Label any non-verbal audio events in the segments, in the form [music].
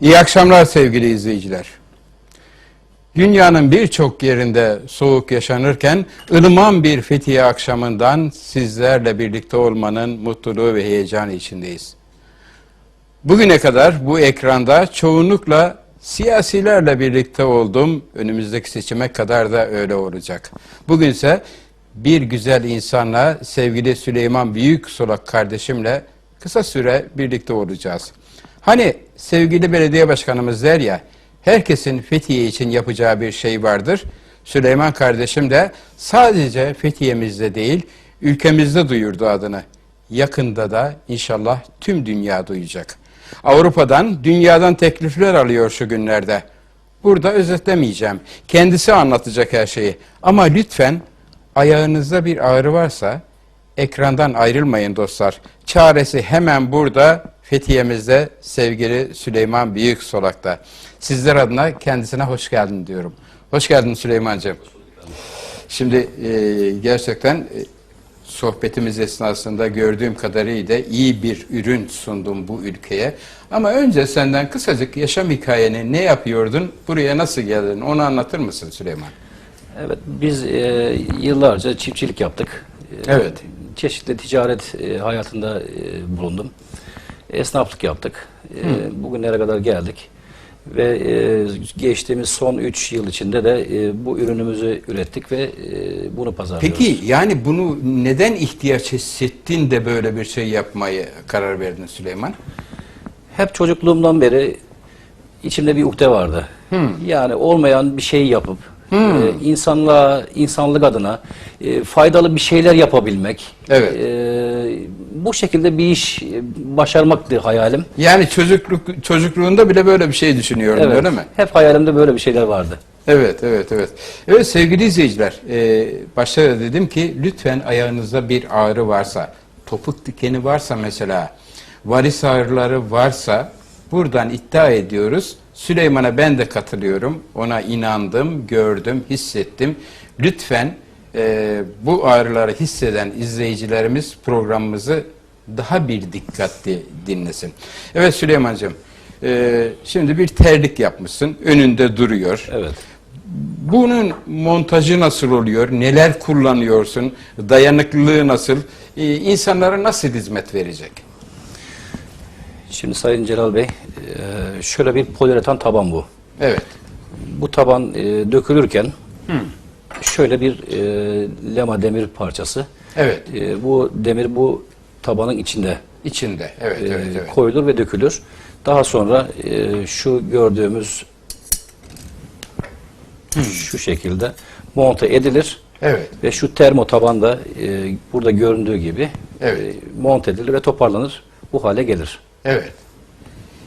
İyi akşamlar sevgili izleyiciler. Dünyanın birçok yerinde soğuk yaşanırken ılıman bir Fethiye akşamından sizlerle birlikte olmanın mutluluğu ve heyecanı içindeyiz. Bugüne kadar bu ekranda çoğunlukla siyasilerle birlikte oldum. Önümüzdeki seçime kadar da öyle olacak. Bugünse bir güzel insanla sevgili Süleyman Büyüksolak kardeşimle kısa süre birlikte olacağız. Hani sevgili belediye başkanımız der ya, herkesin Fethiye için yapacağı bir şey vardır. Süleyman kardeşim de sadece Fethiye'mizde değil, ülkemizde duyurdu adını. Yakında da inşallah tüm dünya duyacak. Avrupa'dan, dünyadan teklifler alıyor şu günlerde. Burada özetlemeyeceğim. Kendisi anlatacak her şeyi. Ama lütfen ayağınızda bir ağrı varsa ekrandan ayrılmayın dostlar. Çaresi hemen burada Fethiye'mizde sevgili Süleyman Büyük Solak'ta. Sizler adına kendisine hoş geldin diyorum. Hoş geldin Süleyman'cığım. Şimdi e, gerçekten e, sohbetimiz esnasında gördüğüm kadarıyla iyi bir ürün sundum bu ülkeye. Ama önce senden kısacık yaşam hikayeni ne yapıyordun, buraya nasıl geldin onu anlatır mısın Süleyman? Evet, biz e, yıllarca çiftçilik yaptık. E, Evet. Çeşitli ticaret e, hayatında e, bulundum. Esnaflık yaptık. E, bugünlere kadar geldik. Ve e, geçtiğimiz son 3 yıl içinde de e, bu ürünümüzü ürettik ve e, bunu pazarlıyoruz. Peki yani bunu neden ihtiyaç hissettin de böyle bir şey yapmayı karar verdin Süleyman? Hep çocukluğumdan beri içimde bir ukde vardı. Yani olmayan bir şey yapıp e, insanlığa, insanlık adına e, faydalı bir şeyler yapabilmek. Evet. e, bu şekilde bir iş başarmaktı hayalim. Yani çocukluk çocukluğunda bile böyle bir şey düşünüyordun Evet. öyle mi? Hep hayalimde böyle bir şeyler vardı. Evet, evet, evet. Evet sevgili izleyiciler, e, başta da dedim ki lütfen ayağınızda bir ağrı varsa, topuk dikeni varsa mesela, varis ağrıları varsa buradan iddia ediyoruz. Süleyman'a ben de katılıyorum. Ona inandım, gördüm, hissettim. Lütfen e, bu ağrıları hisseden izleyicilerimiz programımızı daha bir dikkatli dinlesin. Evet Süleyman'cığım, e, şimdi bir terlik yapmışsın, önünde duruyor. Evet. Bunun montajı nasıl oluyor? Neler kullanıyorsun? Dayanıklılığı nasıl? Ee, insanlara nasıl hizmet verecek? Şimdi Sayın Celal Bey, e, şöyle bir poliüretan taban bu. Evet. Bu taban e, dökülürken şöyle bir e, lema demir parçası. Evet. E, bu demir bu tabanın içinde İçinde. Evet, e, evet, evet. koyulur ve dökülür. Daha sonra e, şu gördüğümüz şu şekilde monte edilir Evet. ve şu termo taban da e, burada göründüğü gibi Evet. e, monte edilir ve toparlanır. Bu hale gelir. Evet.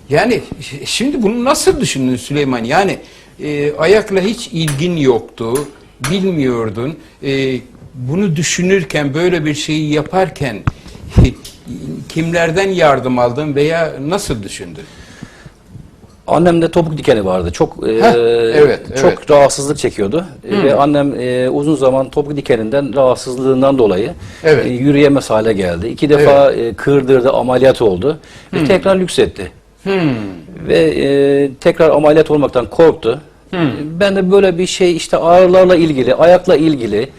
Yani şimdi bunu nasıl düşündün Süleyman? Yani e, ayakla hiç ilgin yoktu, bilmiyordun. E, bunu düşünürken, böyle bir şeyi yaparken [laughs] kimlerden yardım aldın veya nasıl düşündün? Annemde topuk dikeni vardı. Çok e, Heh, evet, çok evet. rahatsızlık çekiyordu. E, Ve annem e, uzun zaman topuk dikeninden rahatsızlığından dolayı Evet. e, yürüyemez hale geldi. İki defa e, kırdırdı, ameliyat oldu. Ve tekrar lüksetti. Hmm. Ve e, tekrar ameliyat olmaktan korktu. E, Ben de böyle bir şey işte ağrılarla ilgili, ayakla ilgili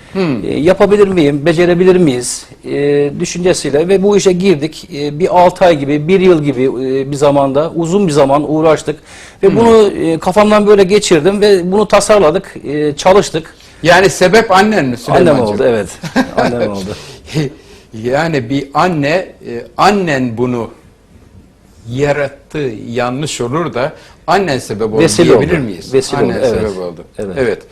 e, yapabilir miyim, becerebilir miyiz e, düşüncesiyle ve bu işe girdik. E, bir 6 ay gibi, bir yıl gibi e, bir zamanda uzun bir zaman uğraştık ve bunu e, kafamdan böyle geçirdim ve bunu tasarladık, e, çalıştık. Yani sebep annen mi Süleyman'cığım? Annem oldu, evet. Annem oldu. [laughs] yani bir anne, e, annen bunu yarattı yanlış olur da annen sebep oldu Vesile diyebilir oldu. miyiz? Vesile annen oldu, evet. sebep oldu. Evet.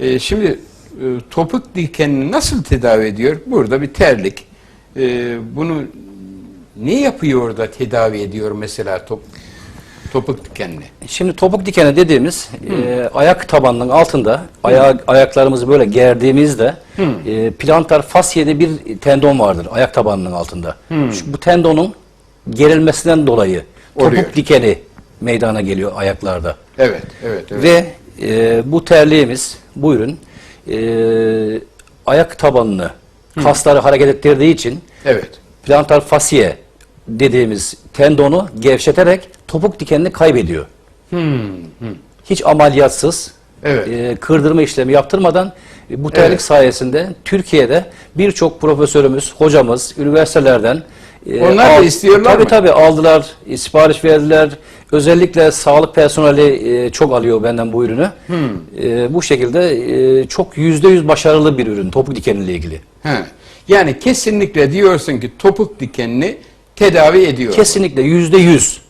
E, şimdi e, topuk dikenini nasıl tedavi ediyor? Burada bir terlik. E, bunu ne yapıyor da tedavi ediyor mesela top, topuk dikenini? Şimdi topuk dikeni dediğimiz e, ayak tabanının altında aya, ayaklarımızı böyle gerdiğimizde e, plantar fasyede bir tendon vardır ayak tabanının altında. Şu, bu tendonun gerilmesinden dolayı topuk Oluyor. dikeni meydana geliyor ayaklarda. Evet, evet, evet. Ve e, bu terliğimiz, bu ürün e, ayak tabanını, kasları hareket ettirdiği için evet. plantar fasye dediğimiz tendonu gevşeterek topuk dikenini kaybediyor. Hiç ameliyatsız, Evet. e, kırdırma işlemi yaptırmadan e, bu terlik Evet. sayesinde Türkiye'de birçok profesörümüz, hocamız, üniversitelerden e, Onlar da istiyorlar tabii, mı? Tabii aldılar, e, sipariş verdiler. Özellikle sağlık personeli e, çok alıyor benden bu ürünü. E, bu şekilde e, çok yüzde yüz başarılı bir ürün topuk dikeniyle ilgili. He. Yani kesinlikle diyorsun ki topuk dikenini tedavi ediyor. Kesinlikle yüzde yüz.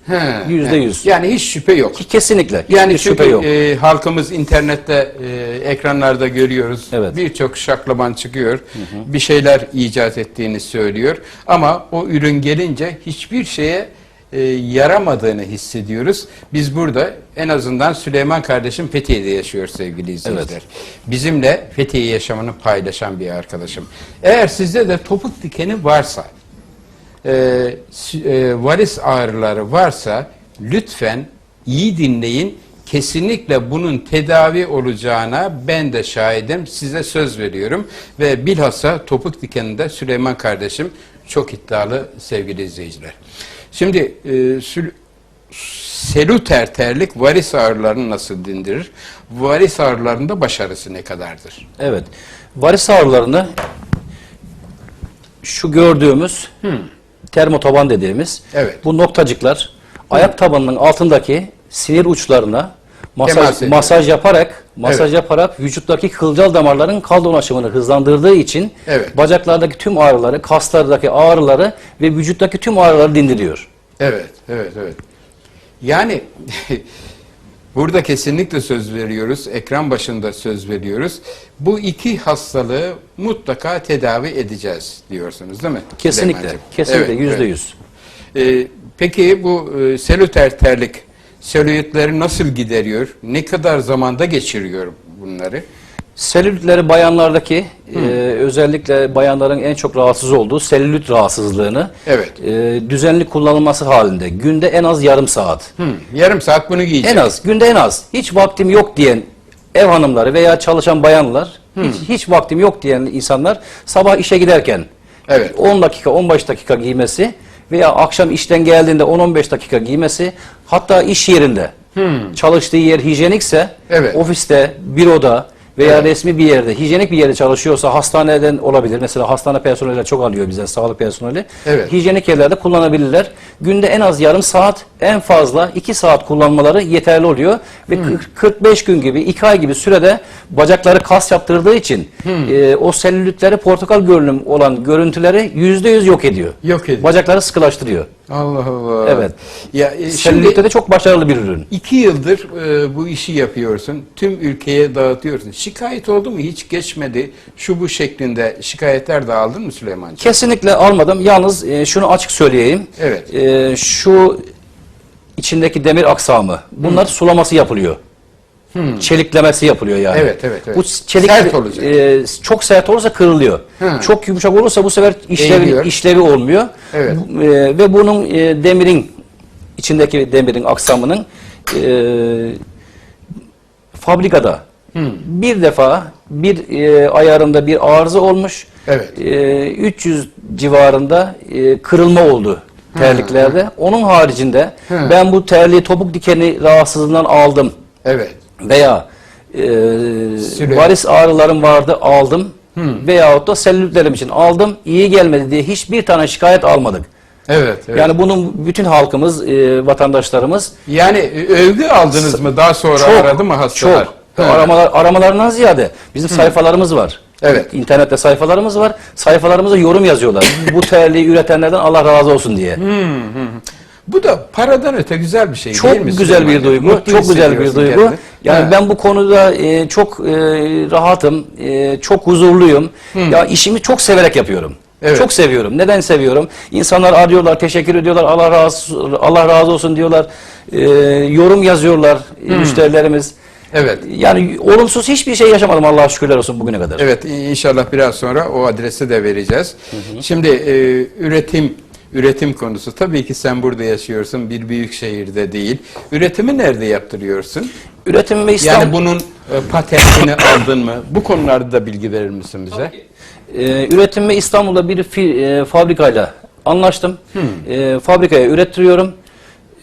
Yüzde yüz. Yani hiç şüphe yok. Kesinlikle. Yani hiç şüphe çünkü yok. e, halkımız internette, e, ekranlarda görüyoruz. Evet. Birçok şaklaban çıkıyor. Bir şeyler icat ettiğini söylüyor. Ama o ürün gelince hiçbir şeye e, yaramadığını hissediyoruz. Biz burada en azından Süleyman kardeşim Fethiye'de yaşıyor sevgili izleyiciler. Bizimle Fethiye yaşamını paylaşan bir arkadaşım. Eğer sizde de topuk dikeni varsa, e, e, varis ağrıları varsa lütfen iyi dinleyin. Kesinlikle bunun tedavi olacağına ben de şahidim. Size söz veriyorum. Ve bilhassa topuk dikeninde Süleyman kardeşim çok iddialı sevgili izleyiciler. Şimdi e, sül- selüter terlik varis ağrılarını nasıl dindirir? Varis ağrılarında başarısı ne kadardır? Evet. Varis ağrılarını şu gördüğümüz termotaban dediğimiz Evet. bu noktacıklar ayak tabanının altındaki sinir uçlarına masaj, masaj yaparak masaj Evet. yaparak vücuttaki kılcal damarların kan dolaşımını hızlandırdığı için Evet. bacaklardaki tüm ağrıları, kaslardaki ağrıları ve vücuttaki tüm ağrıları dindiriyor. Evet, evet, evet. Yani [laughs] burada kesinlikle söz veriyoruz, ekran başında söz veriyoruz. Bu iki hastalığı mutlaka tedavi edeceğiz diyorsunuz değil mi? Kesinlikle, kesinlikle yüzde evet. yüz. Ee, peki bu e, selüter terlik selülitleri nasıl gideriyor? Ne kadar zamanda geçiriyor bunları? Selülitleri bayanlardaki e, özellikle bayanların en çok rahatsız olduğu selülit rahatsızlığını Evet. e, düzenli kullanılması halinde günde en az yarım saat. Hı, yarım saat bunu giyecek. En az günde en az hiç vaktim yok diyen ev hanımları veya çalışan bayanlar hiç, hiç vaktim yok diyen insanlar sabah işe giderken Evet. 10 dakika 15 dakika giymesi veya akşam işten geldiğinde 10-15 dakika giymesi hatta iş yerinde çalıştığı yer hijyenikse Evet. ofiste, büroda veya Evet. resmi bir yerde, hijyenik bir yerde çalışıyorsa hastaneden olabilir. Mesela hastane personeli çok alıyor bize, sağlık personeli. Evet. Hijyenik yerlerde kullanabilirler. Günde en az yarım saat, en fazla 2 saat kullanmaları yeterli oluyor. Ve Hmm. 40 45 gün gibi, 2 ay gibi sürede bacakları kas yaptırdığı için Hmm. e, o selülitleri portakal görünüm olan görüntüleri %100 yok ediyor. Yok ediyor. Bacakları sıkılaştırıyor. Allah Allah. Evet. Ya e, şimdi Selülitte de çok başarılı bir ürün. iki yıldır e, bu işi yapıyorsun. Tüm ülkeye dağıtıyorsun. Şikayet oldu mu? Hiç geçmedi. Şu bu şeklinde şikayetler de aldın mı Süleymancığım? Kesinlikle almadım. Yalnız e, şunu açık söyleyeyim. Evet. E, şu içindeki demir aksamı. Bunlar sulaması yapılıyor. Çeliklemesi yapılıyor yani. Evet, evet, evet. Bu çelik Sert olacak. e, çok sert olursa kırılıyor. Hı. Çok yumuşak olursa bu sefer işlevi Eğiliyor. işlevi olmuyor. Evet. E, ve bunun e, demirin içindeki demirin aksamının e, fabrikada bir defa bir e, ayarında bir arıza olmuş. Evet. E, 300 civarında e, kırılma oldu terliklerde. Onun haricinde Hı. ben bu terliği topuk dikeni rahatsızlığından aldım Evet. Veya e, varis ağrılarım vardı aldım veyahut da selülitlerim için aldım iyi gelmedi diye hiçbir tane şikayet almadık. Evet. evet. Yani bunun bütün halkımız, e, vatandaşlarımız Yani e, övgü aldınız mı? Daha sonra aradı mı hastalar? Çok. Aramalar, aramalarından ziyade bizim sayfalarımız var. Evet. İnternette sayfalarımız var. Sayfalarımıza yorum yazıyorlar. Bu [laughs] terliği üretenlerden Allah razı olsun diye. Bu da paradan öte güzel bir şey Çok değil mi? güzel bir duygu. Mutlu çok güzel bir duygu. kendini. Yani Ha. ben bu konuda e, çok e, rahatım. e, çok huzurluyum. Ya işimi çok severek yapıyorum. Evet. Çok seviyorum. Neden seviyorum? İnsanlar arıyorlar, teşekkür ediyorlar. Allah razı Allah razı olsun diyorlar. E, yorum yazıyorlar e, müşterilerimiz. Evet. Yani olumsuz hiçbir şey yaşamadım Allah'a şükürler olsun bugüne kadar. Evet inşallah biraz sonra o adresi de vereceğiz. Şimdi e, üretim üretim konusu tabii ki sen burada yaşıyorsun bir büyük şehirde değil. Üretimi nerede yaptırıyorsun? Üretim ve İslam Yani bunun e, patentini aldın mı? Bu konularda da bilgi verir misin bize? Ee, üretim ve İstanbul'da bir fi, e, fabrikayla anlaştım. E, fabrikaya ürettiriyorum.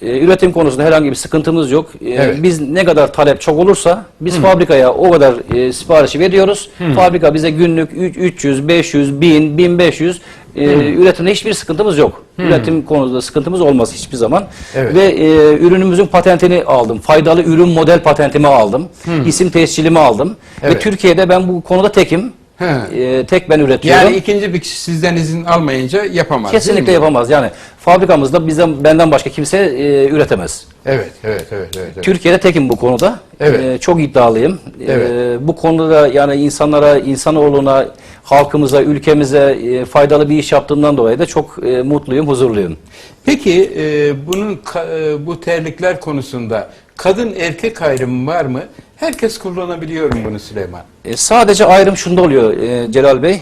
E, üretim konusunda herhangi bir sıkıntımız yok. E, Evet. Biz ne kadar talep çok olursa biz fabrikaya o kadar e, siparişi veriyoruz. Fabrika bize günlük üç- 300, 500, 1000, 1500 e, üretimde hiçbir sıkıntımız yok. Üretim konusunda sıkıntımız olmaz hiçbir zaman. Evet. Ve e, ürünümüzün patentini aldım. Faydalı ürün model patentimi aldım. İsim tescilimi aldım. Evet. Ve Türkiye'de ben bu konuda tekim. He. E, tek ben üretiyorum. Yani ikinci bir kişi sizden izin almayınca yapamaz. Kesinlikle yapamaz. Yani fabrikamızda bizden benden başka kimse e, üretemez. Evet, evet, evet, evet. evet. Türkiye'de tekim bu konuda. Evet. E, çok iddialıyım. E, Evet. bu konuda da yani insanlara, insanoğluna, halkımıza, ülkemize e, faydalı bir iş yaptığımdan dolayı da çok e, mutluyum, huzurluyum. Peki e, bunun e, bu terlikler konusunda kadın erkek ayrımı var mı? Herkes kullanabiliyor mu bunu Süleyman? E, sadece ayrım şunda oluyor e, Celal Bey. E,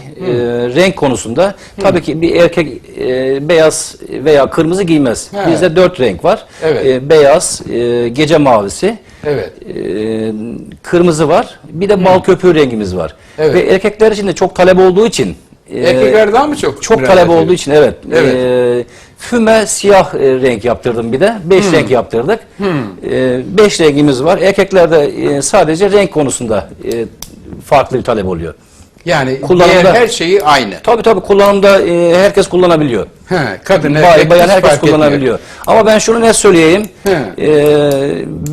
renk konusunda tabii ki bir erkek e, beyaz veya kırmızı giymez. He. Bizde dört renk var. Evet. E, beyaz, e, gece mavisi, Evet. e, kırmızı var. Bir de bal köpüğü rengimiz var. Evet. Ve erkekler için de çok talep olduğu için e, Erkekler daha mı çok? çok müracaat talep ediyor? olduğu için evet. Evet. E, füme siyah e, renk yaptırdım bir de. Beş Hmm. renk yaptırdık. E, beş rengimiz var. Erkeklerde e, sadece renk konusunda e, farklı bir talep oluyor. Yani Kullanımda- diğer her şeyi aynı. Tabii tabii kullanımda e, herkes kullanabiliyor. He, kadın Bay, erkek bayan hiç herkes fark etmiyor. kullanabiliyor. Ama ben şunu ne söyleyeyim? He. E,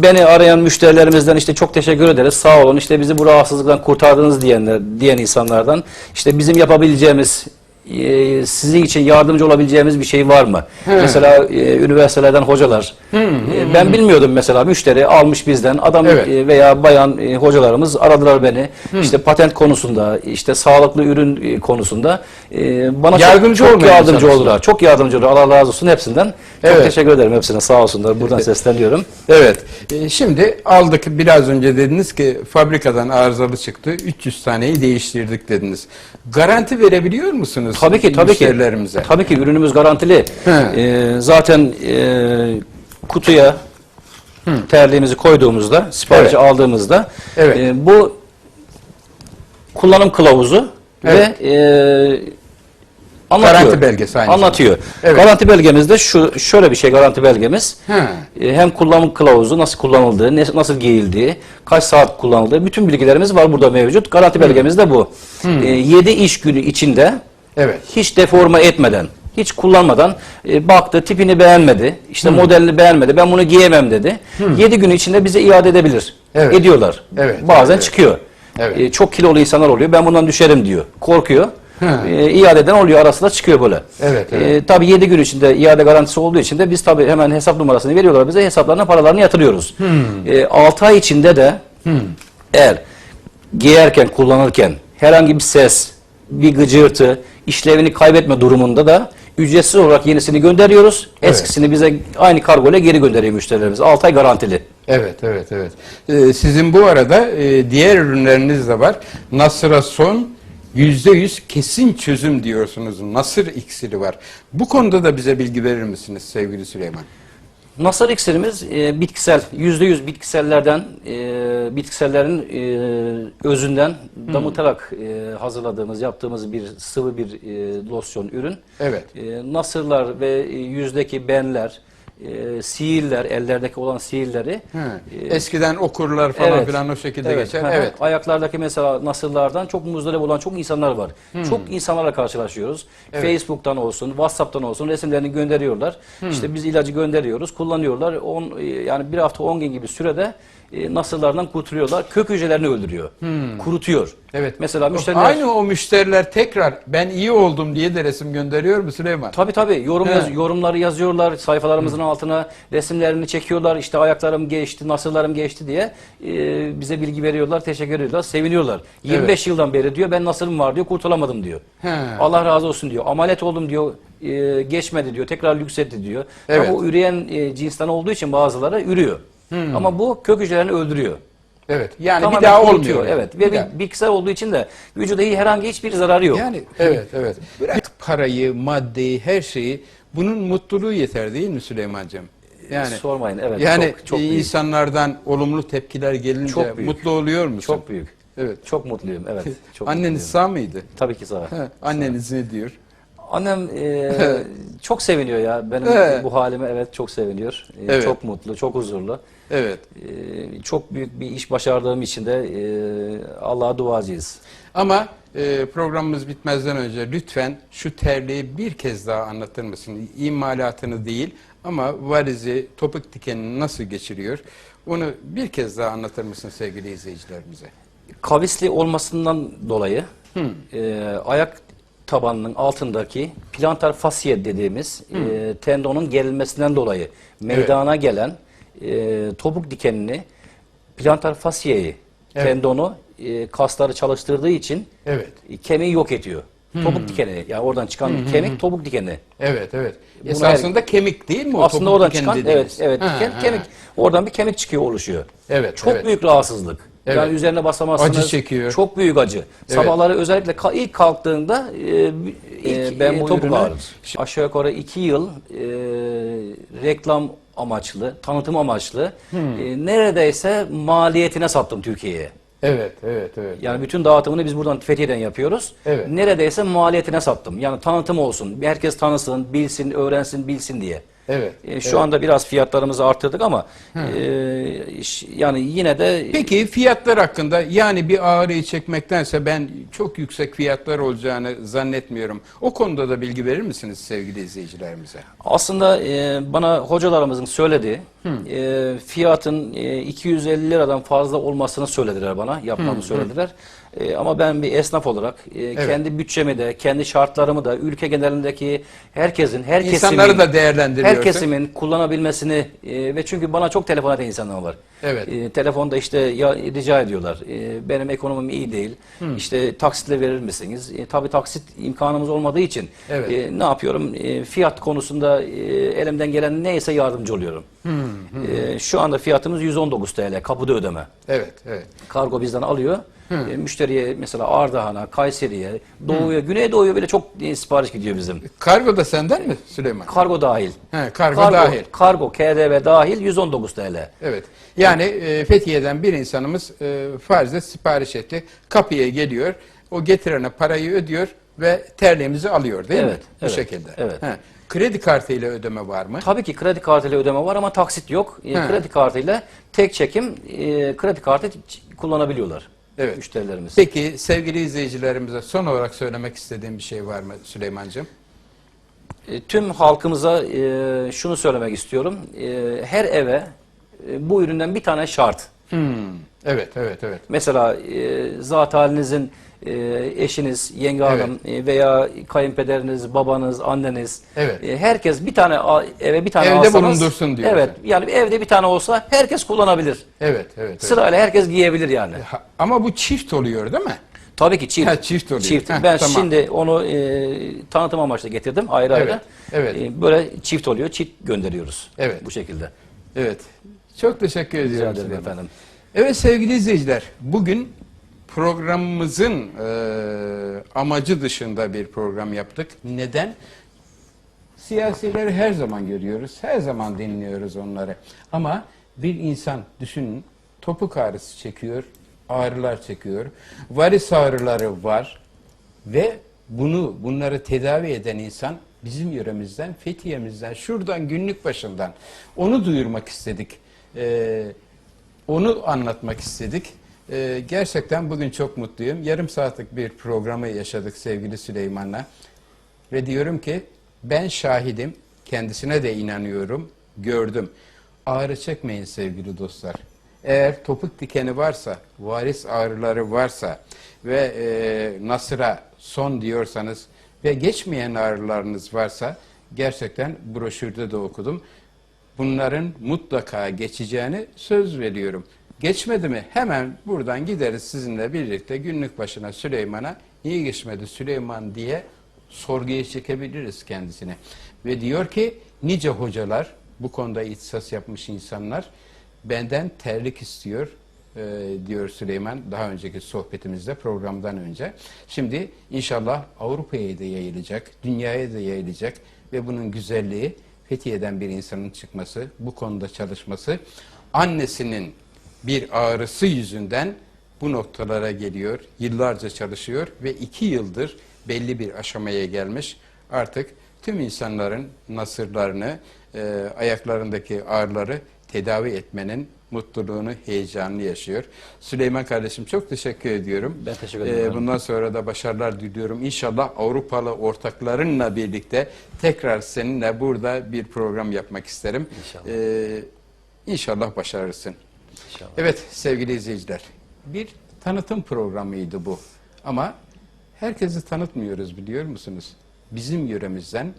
beni arayan müşterilerimizden işte çok teşekkür ederiz. Sağ olun. İşte bizi bu rahatsızlıktan kurtardınız diyenler, diyen insanlardan. işte bizim yapabileceğimiz e, sizin için yardımcı olabileceğimiz bir şey var mı? He. Mesela e, üniversitelerden hocalar. E, ben bilmiyordum mesela müşteri almış bizden adam Evet. e, veya bayan e, hocalarımız aradılar beni. İşte patent konusunda, işte sağlıklı ürün e, konusunda e, bana çok- Yardımcı çok, olmaya yardımcı oldular. Çok yardımcı oldular. Allah razı olsun hepsinden. Evet. Çok teşekkür ederim hepsine. Sağ olsunlar. Buradan sesleniyorum. Evet. E, Şimdi aldık biraz önce dediniz ki fabrikadan arızalı çıktı. 300 taneyi değiştirdik dediniz. Garanti verebiliyor musunuz? Tabii ki tabii ki. müşterilerimize? Tabii ki ürünümüz garantili. He. E, zaten e, kutuya terliğimizi koyduğumuzda, siparişi Evet. aldığımızda Evet. e, bu kullanım kılavuzu Evet. ve e, anlatıyor. Garanti belgesi aynı Anlatıyor. Evet. Garanti belgemizde şu şöyle bir şey garanti belgemiz. He. E, Hem kullanım kılavuzu nasıl kullanıldığı, nasıl giyildiği, kaç saat kullanıldığı bütün bilgilerimiz var burada mevcut. Garanti belgemiz de bu. 7 iş günü içinde Evet. hiç deforme etmeden, hiç kullanmadan e, baktı, tipini beğenmedi, işte modelini beğenmedi, ben bunu giyemem dedi. 7 gün içinde bize iade edebilir. Evet. Ediyorlar. Evet, Bazen evet. çıkıyor. Evet. E, çok kilolu insanlar oluyor. Ben bundan düşerim diyor. Korkuyor. Hı. E, iade eden oluyor. Arasında çıkıyor böyle. Evet, E, evet. tabii 7 gün içinde iade garantisi olduğu için de biz tabii hemen hesap numarasını veriyorlar bize. Hesaplarına paralarını yatırıyoruz. E, 6 ay içinde de eğer giyerken, kullanırken herhangi bir ses, bir gıcırtı, işlevini kaybetme durumunda da ücretsiz olarak yenisini gönderiyoruz. Eskisini bize aynı kargo ile geri gönderiyor müşterilerimiz. 6 ay garantili. Evet, evet, evet. Ee, sizin bu arada e, diğer ürünleriniz de var. Nasır'a son yüzde yüz kesin çözüm diyorsunuz. Nasır iksiri var. Bu konuda da bize bilgi verir misiniz sevgili Süleyman? Nasır iksirimiz e, bitkisel, %100 bitkisellerden, e, bitkisellerin e, özünden damıtarak e, hazırladığımız, yaptığımız bir sıvı bir e, losyon ürün. Evet. E, nasırlar ve e, yüzdeki benler, e, sihirler, ellerdeki olan sihirleri e, Eskiden okurlar falan Evet. filan o şekilde Evet, geçer. hı hı. Evet. Ayaklardaki mesela nasırlardan çok muzdarip olan çok insanlar var. Çok insanlarla karşılaşıyoruz. Hmm. Evet. Facebook'tan olsun, WhatsApp'tan olsun resimlerini gönderiyorlar. Hmm. İşte biz ilacı gönderiyoruz, kullanıyorlar. On, e, yani bir hafta 10 gün gibi sürede e, nasırlardan kurtuluyorlar. Kök hücrelerini öldürüyor. Kurutuyor. Hmm. Evet. Mesela müşteriler... Aynı o müşteriler tekrar ben iyi oldum diye de resim gönderiyor mu Süleyman? Tabii tabii yorum He. yaz- yorumları yazıyorlar sayfalarımızın altına resimlerini çekiyorlar işte ayaklarım geçti nasırlarım geçti diye e, bize bilgi veriyorlar teşekkür ediyorlar seviniyorlar 25 yıldan beri diyor ben nasırım var diyor kurtulamadım diyor He. Allah razı olsun diyor ameliyat oldum diyor e, geçmedi diyor tekrar lüksetti diyor Evet. ama o üreyen e, cinsten olduğu için bazıları ürüyor ama bu kök hücrelerini öldürüyor Evet. Yani Tamamen bir daha olmuyor. evet Bir ve daha. bir bitkisel olduğu için de vücuda herhangi hiçbir zararı yok Yani evet evet. Bırak parayı, maddeyi, her şeyi bunun mutluluğu yeter değil mi Süleyman'cığım? Yani sormayın evet yani çok, çok büyük. insanlardan olumlu tepkiler gelince Çok büyük. mutlu oluyor musun? çok büyük Evet. Çok mutluyum evet. [laughs] Çok Anneniz mutluyum. sağ mıydı? Tabii ki sağ. He, anneniz ne diyor? Annem e, [laughs] çok seviniyor ya benim Evet. bu halime evet çok seviniyor. E, Evet. Çok mutlu, çok huzurlu. Evet. E, çok büyük bir iş başardığım için de e, Allah'a duacıyız. Ama e, programımız bitmezden önce lütfen şu terliği bir kez daha anlatır mısın? İmalatını değil ama varizi, topuk dikenini nasıl geçiriyor? Onu bir kez daha anlatır mısın sevgili izleyicilerimize? Kavisli olmasından dolayı e, ayak tabanının altındaki plantar fasciye dediğimiz e, tendonun gerilmesinden dolayı meydana gelen e, topuk dikenini plantar fasciyeyi Evet. tendonu e, kasları çalıştırdığı için Evet. e, kemiği yok ediyor. Topuk dikeni yani oradan çıkan kemik topuk dikeni. Evet, evet. Bunu Esasında kemik değil mi o Aslında topuk oradan çıkan dediğimiz? evet evet Ha, diken, ha. kemik oradan bir kemik çıkıyor oluşuyor. Evet, Çok evet. büyük rahatsızlık. Evet. Yani üzerine basamazsınız. Acı çekiyor. Çok büyük acı. Sabahları özellikle ka- ilk kalktığında e, İlk, ben e, bu topuk ürünü ağrır. aşağı yukarı iki yıl e, reklam amaçlı, tanıtım amaçlı Hmm. e, neredeyse maliyetine sattım Türkiye'ye. Evet, evet, evet. Yani bütün dağıtımını biz buradan Fethiye'den yapıyoruz. Evet. Neredeyse maliyetine sattım. Yani tanıtım olsun. Herkes tanısın, bilsin, öğrensin, bilsin diye. Evet. E, şu evet. anda biraz fiyatlarımızı arttırdık ama e, yani yine de Peki fiyatlar hakkında yani bir ağrıyı çekmektense ben çok yüksek fiyatlar olacağını zannetmiyorum. O konuda da bilgi verir misiniz sevgili izleyicilerimize? aslında e, bana hocalarımızın söylediği e, fiyatın e, 250 liradan fazla olmasını söylediler bana. Yapmamı söylediler. E, ama ben bir esnaf olarak e, kendi bütçemi de, kendi şartlarımı da, ülke genelindeki herkesin, her İnsanları kesimin, da değerlendiriyorsun. her kesimin kullanabilmesini e, ve çünkü bana çok telefon eden insanlar var. Evet. E, telefonda işte ya rica ediyorlar. E, benim ekonomim iyi değil. İşte taksitle verir misiniz? E, tabii taksit imkanımız olmadığı için Evet. e, ne yapıyorum? E, fiyat konusunda e, elimden gelen neyse yardımcı oluyorum. E, şu anda fiyatımız 119 TL kapıda ödeme. Evet, evet. Kargo bizden alıyor. E, müşteriye mesela Ardahan'a, Kayseri'ye, Doğu'ya, Güneydoğu'ya bile çok e, sipariş gidiyor bizim. Kargo da senden mi Süleyman? Kargo dahil. He, kargo, dahil. Kargo, KDV dahil 119 TL. Evet. Yani e, Fethiye'den bir insanımız e, farzda sipariş etti. Kapıya geliyor. O getirene parayı ödüyor ve terliğimizi alıyor değil mi? Evet, Bu evet, şekilde. evet. He. Kredi kartıyla ödeme var mı? Tabii ki kredi kartıyla ödeme var ama taksit yok. E, He. kredi kartıyla tek çekim e, kredi kartı ç- kullanabiliyorlar Evet. müşterilerimiz. Peki sevgili izleyicilerimize son olarak söylemek istediğim bir şey var mı Süleyman'cığım? E, tüm halkımıza e, şunu söylemek istiyorum. E, her eve e, bu üründen bir tane şart. Hmm. Evet, evet, evet. Mesela e, zat halinizin e, eşiniz, yenge hanım e, veya kayınpederiniz, babanız, anneniz Evet. e, herkes bir tane eve bir tane Evde alsanız bulundursun diyorsun. Evet. Yani evde bir tane olsa herkes kullanabilir. Evet, evet. evet. Sırayla herkes giyebilir yani. Ha, Ama bu çift oluyor değil mi? Tabii ki çift. Ha, çift oluyor. Çift. Heh, ben tamam. şimdi onu e, tanıtım amaçlı getirdim ayrı Evet, ayrı. evet. E, böyle çift oluyor. Çift gönderiyoruz. Evet. Bu şekilde. Evet. Çok teşekkür Rica ediyorum. ederim Süleyman. efendim. Evet sevgili izleyiciler, bugün programımızın e, amacı dışında bir program yaptık. Neden? Siyasileri her zaman görüyoruz, her zaman dinliyoruz onları. Ama bir insan düşünün, topuk ağrısı çekiyor, ağrılar çekiyor, varis ağrıları var ve bunu bunları tedavi eden insan bizim yöremizden, Fethiye'mizden, şuradan günlük başından onu duyurmak istedik. Ee, onu anlatmak istedik. Ee, gerçekten bugün çok mutluyum. Yarım saatlik bir programı yaşadık sevgili Süleyman'la. Ve diyorum ki ben şahidim, kendisine de inanıyorum, gördüm. Ağrı çekmeyin sevgili dostlar. Eğer topuk dikeni varsa, varis ağrıları varsa ve e, nasıra son diyorsanız ve geçmeyen ağrılarınız varsa gerçekten broşürde de okudum. Bunların mutlaka geçeceğini söz veriyorum. Geçmedi mi hemen buradan gideriz sizinle birlikte günlük başına Süleyman'a niye geçmedi Süleyman diye sorguya çekebiliriz kendisine. Ve diyor ki nice hocalar bu konuda ihtisas yapmış insanlar benden terlik istiyor e, diyor Süleyman daha önceki sohbetimizde programdan önce. Şimdi inşallah Avrupa'ya da yayılacak, dünyaya da yayılacak ve bunun güzelliği Fethiye'den bir insanın çıkması, bu konuda çalışması, annesinin bir ağrısı yüzünden bu noktalara geliyor, yıllarca çalışıyor ve iki yıldır belli bir aşamaya gelmiş. artık tüm insanların nasırlarını, e, ayaklarındaki ağrıları tedavi etmenin mutluluğunu, heyecanını yaşıyor. Süleyman kardeşim çok teşekkür ediyorum. Ben teşekkür ederim. Ee, bundan sonra da başarılar diliyorum. İnşallah Avrupalı ortaklarınla birlikte tekrar seninle burada bir program yapmak isterim. İnşallah. Ee, inşallah başarırsın. İnşallah. Evet sevgili izleyiciler, bir tanıtım programıydı bu. Ama herkesi tanıtmıyoruz biliyor musunuz? Bizim yöremizden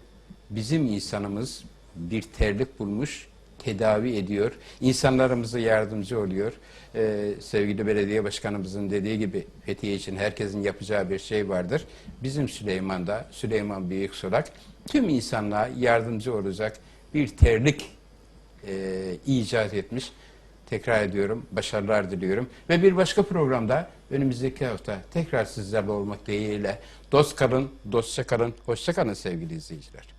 bizim insanımız bir terlik bulmuş, tedavi ediyor, insanlarımıza yardımcı oluyor. Ee, sevgili belediye başkanımızın dediği gibi Fethiye için herkesin yapacağı bir şey vardır. Bizim Süleyman'da, Süleyman Büyüksulak tüm insanlığa yardımcı olacak bir terlik e, icat etmiş. Tekrar ediyorum, başarılar diliyorum. Ve bir başka programda önümüzdeki hafta tekrar sizlerle olmak dileğiyle dost kalın, dostça kalın, hoşça kalın sevgili izleyiciler.